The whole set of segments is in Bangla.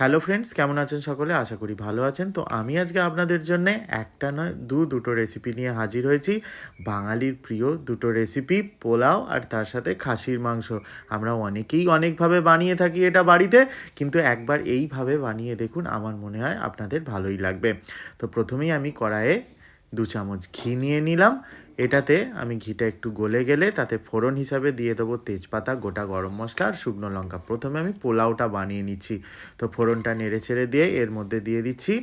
হ্যালো ফ্রেন্ডস, কেমন আছেন সকলে? আশা করি ভালো আছেন। তো আমি আজকে আপনাদের জন্য একটা নয়, দু দুটো রেসিপি নিয়ে হাজির হয়েছি। বাঙালির প্রিয় দুটো রেসিপি পোলাও আর তার সাথে খাসির মাংস। আমরা অনেকেই অনেকভাবে বানিয়ে থাকি এটা বাড়িতে, কিন্তু একবার এইভাবে বানিয়ে দেখুন, আমার মনে হয় আপনাদের ভালোই লাগবে। তো প্রথমেই আমি কড়াইয়ে দু চামচ ঘি নিয়ে নিলাম। এটাতে আমি ঘিটা একটু গলে গেলে তাতে ফোড়ন হিসাবে দিয়ে দেবো তেজপাতা, গোটা গরম মশলা আর শুকনো লঙ্কা। প্রথমে আমি পোলাওটা বানিয়ে নিচ্ছি। তো ফোড়নটা নেড়ে ছেড়ে দিয়ে এর মধ্যে দিয়ে দিচ্ছি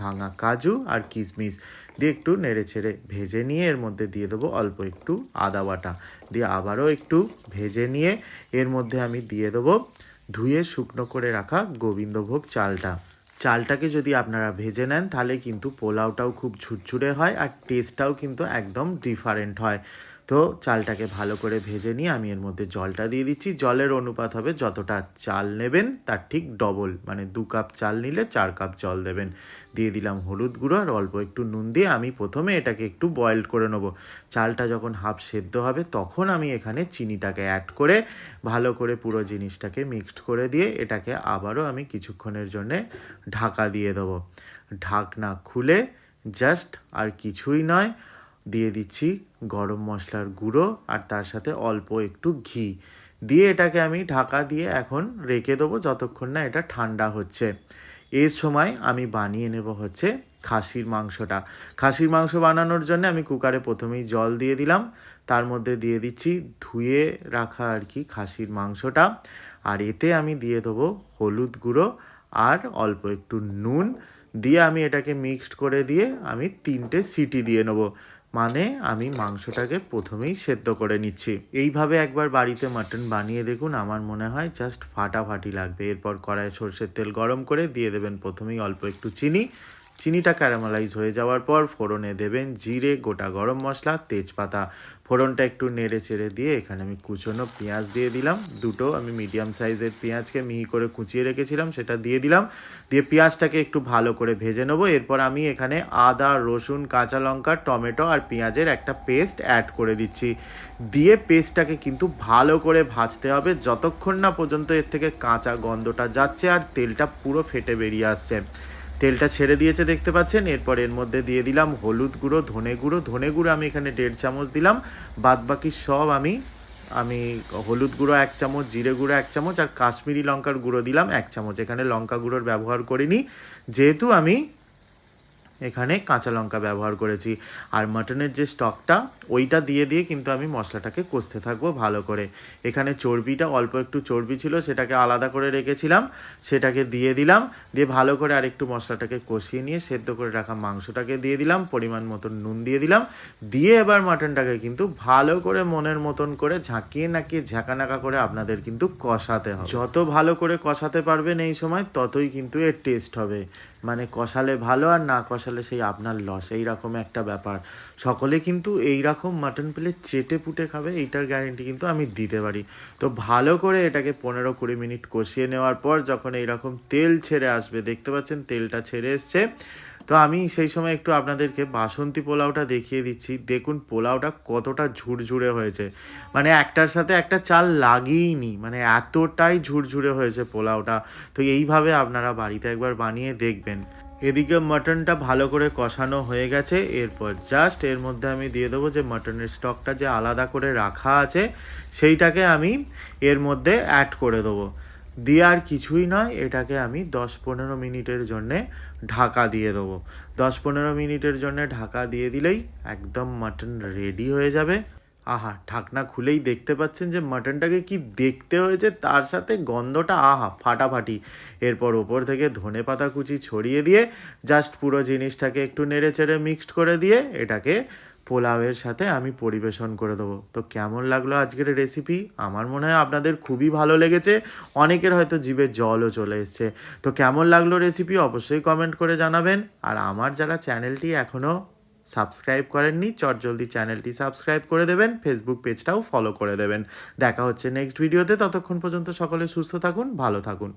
ভাঙা কাজু আর কিশমিশ। দিয়ে একটু নেড়ে ছেড়ে ভেজে নিয়ে এর মধ্যে দিয়ে দেবো অল্প একটু আদা বাটা। দিয়ে আবারও একটু ভেজে নিয়ে এর মধ্যে আমি দিয়ে দেবো ধুয়ে শুকনো করে রাখা গোবিন্দভোগ চালটা। চালটাকে যদি আপনারা ভেজে নেন, তাহলে কিন্তু পোলাওটাও খুব ঝুরঝুরে হয় আর টেস্টটাও কিন্তু একদম ডিফারেন্ট হয়। তো চালটাকে ভালো করে ভেজে নিয়ে আমি এর মধ্যে জলটা দিয়ে দিচ্ছি। জলের অনুপাত হবে যতটা চাল নেবেন তার ঠিক ডবল মানে দু কাপ চাল নিলে চার কাপ জল দেবেন। দিয়ে দিলাম হলুদ গুঁড়ো আর অল্প একটু নুন দিয়ে আমি প্রথমে এটাকে একটু বয়েল করে নেব। চালটা যখন হাফ সেদ্ধ হবে তখন আমি এখানে চিনিটাকে অ্যাড করে ভালো করে পুরো জিনিসটাকে মিক্সড করে দিয়ে এটাকে আবারও আমি কিছুক্ষণের জন্যে ঢাকা দিয়ে দেবো। ঢাকনা খুলে জাস্ট আর কিছুই নয় দিয়ে দিচ্ছি গরম মশলার গুঁড়ো আর তার সাথে অল্প একটু ঘি। দিয়ে এটাকে আমি ঢাকা দিয়ে এখন রেখে দেবো যতক্ষণ না এটা ঠান্ডা হচ্ছে। এর সময় আমি বানিয়ে নেব হচ্ছে খাসির মাংসটা। খাসির মাংস বানানোর জন্য আমি কুকারে প্রথমেই জল দিয়ে দিলাম। তার মধ্যে দিয়ে দিচ্ছি ধুয়ে রাখা আর কি খাসির মাংসটা। আর এতে আমি দিয়ে দেবো হলুদ গুঁড়ো আর অল্প একটু নুন। দিয়ে আমি এটাকে মিক্সড করে দিয়ে আমি তিনটে সিটি দিয়ে নেব। মানে আমি মাংসটাকে প্রথমেই সেদ্ধ করে নিচ্ছি। এইভাবে একবার বাড়িতে মাটন বানিয়ে দেখুন, আমার মনে হয় জাস্ট ফাটাফাটি লাগবে। এরপর কড়াই সর্ষের তেল গরম করে দিয়ে দেবেন প্রথমেই অল্প একটু চিনি চিনিটা ক্যারামেলাইজ হয়ে যাওয়ার পর ফোড়নে দেবেন জিরে, গোটা গরম মশলা, তেজপাতা। ফোড়নটা একটু নেড়ে চেড়ে দিয়ে এখানে আমি কুচনো পেঁয়াজ দিয়ে দিলাম। দুটো আমি মিডিয়াম সাইজের পেঁয়াজকে মিহি করে কুচিয়ে রেখেছিলাম, সেটা দিয়ে দিলাম। দিয়ে পেঁয়াজটাকে একটু ভালো করে ভেজে নেব। এরপর আমি এখানে আদা, রসুন, কাঁচা লঙ্কা, টমেটো আর পেঁয়াজের একটা পেস্ট অ্যাড করে দিচ্ছি। দিয়ে পেস্টটাকে কিন্তু ভালো করে ভাজতে হবে। যতক্ষণ না পর্যন্ত এর থেকে কাঁচা গন্ধটা যাচ্ছে আর তেলটা পুরো ফেটে বেরিয়ে আসছে। তেলটা ছেড়ে দিয়েছে, দেখতে পাচ্ছেন? এরপর এর মধ্যে দিয়ে দিলাম হলুদ গুঁড়ো, ধনে গুঁড়ো ধনে গুঁড়ো আমি এখানে দেড় চামচ দিলাম। বাদ বাকি সব আমি আমি হলুদ গুঁড়ো এক চামচ, জিরে গুঁড়ো এক চামচ আর কাশ্মীরি লঙ্কার গুঁড়ো দিলাম এক চামচ। এখানে লঙ্কা গুঁড়োর ব্যবহার করিনি। যেহেতু আমি এখানে কাঁচা লঙ্কা ব্যবহার করেছি। আর মাটনের যে স্টকটা ওইটা দিয়ে দিয়ে কিন্তু আমি মশলাটাকে কষতে থাকব ভালো করে। এখানে চর্বিটা, অল্প একটু চর্বি ছিল, সেটাকে আলাদা করে রেখেছিলাম। সেটাকে দিয়ে দিলাম। দিয়ে ভালো করে আরেকটু মশলাটাকে কষিয়ে নিয়ে সেদ্ধ করে রাখা মাংসটাকে দিয়ে দিলাম। পরিমাণ মতন নুন দিয়ে দিলাম। দিয়ে এবার মাটনটাকে কিন্তু ভালো করে মনের মতন করে ঝাঁকিয়ে নাকিয়ে ঝাঁকানাকা করে আপনাদের কিন্তু কষাতে হবে। যত ভালো করে কষাতে পারবেন এই সময়, ততই কিন্তু এর টেস্ট হবে। মানে কষালে ভালো আর না কষালে সেই আপনার লস এইরকম একটা ব্যাপার। সকলে কিন্তু এই রকম মাটন পেলে চেটে পুটে খাবে, এইটার গ্যারেন্টি কিন্তু আমি দিতে পারি। তো ভালো করে এটাকে পনেরো কুড়ি মিনিট কষিয়ে নেওয়ার পর যখন এইরকম তেল ছেড়ে আসবে, দেখতে পাচ্ছেন তেলটা ছেড়ে এসছে। তো আমি সেই সময় একটু আপনাদেরকে বাসন্তী পোলাওটা দেখিয়ে দিচ্ছি। দেখুন পোলাওটা কতটা ঝুরঝুরে হয়েছে। মানে একটার সাথে একটা চাল লাগিয়েইনি মানে এতটাই ঝুরঝুরে হয়েছে পোলাওটা। তো এইভাবে আপনারা বাড়িতে একবার বানিয়ে দেখবেন। এদিকে মাটনটা ভালো করে কষানো হয়ে গেছে। এরপর জাস্ট এর মধ্যে আমি দিয়ে দেবো যে মাটনের স্টকটা যে আলাদা করে রাখা আছে, সেইটাকে আমি এর মধ্যে অ্যাড করে দেবো। দিয়ে আর কিছুই নয়, এটাকে আমি দশ পনেরো মিনিটের জন্যে ঢাকা দিয়ে দেবো। দশ পনেরো মিনিটের জন্য ঢাকা দিয়ে দিলেই একদম মাটন রেডি হয়ে যাবে। আহা, ঢাকনা খুলেই দেখতে পাচ্ছেন যে মাটনটাকে কি দেখতে হয়েছে, তার সাথে গন্ধটা আহা, ফাটাফাটি। এরপর ওপর থেকে ধনে পাতা কুচি ছড়িয়ে দিয়ে জাস্ট পুরো জিনিসটাকে একটু নেড়ে চেড়ে মিক্সড করে দিয়ে এটাকে পোলাওয়ের সাথে আমি পরিবেশন করে দেবো। তো কেমন লাগল আজকের রেসিপি আমার মনে হয় আপনাদের খুবই ভালো লেগেছে। অনেকের হয়তো জিভে জলও চলে এসছে। তো কেমন লাগল রেসিপি অবশ্যই কমেন্ট করে জানাবেন। আর আমার যারা চ্যানেলটি এখনও সাবস্ক্রাইব করেননি, চটজলদি চ্যানেলটি সাবস্ক্রাইব করে দেবেন ফেসবুক পেজটাও ফলো করে দেবেন। দেখা হচ্ছে নেক্সট ভিডিওতে ততক্ষণ পর্যন্ত সকলে সুস্থ থাকুন, ভালো থাকুন।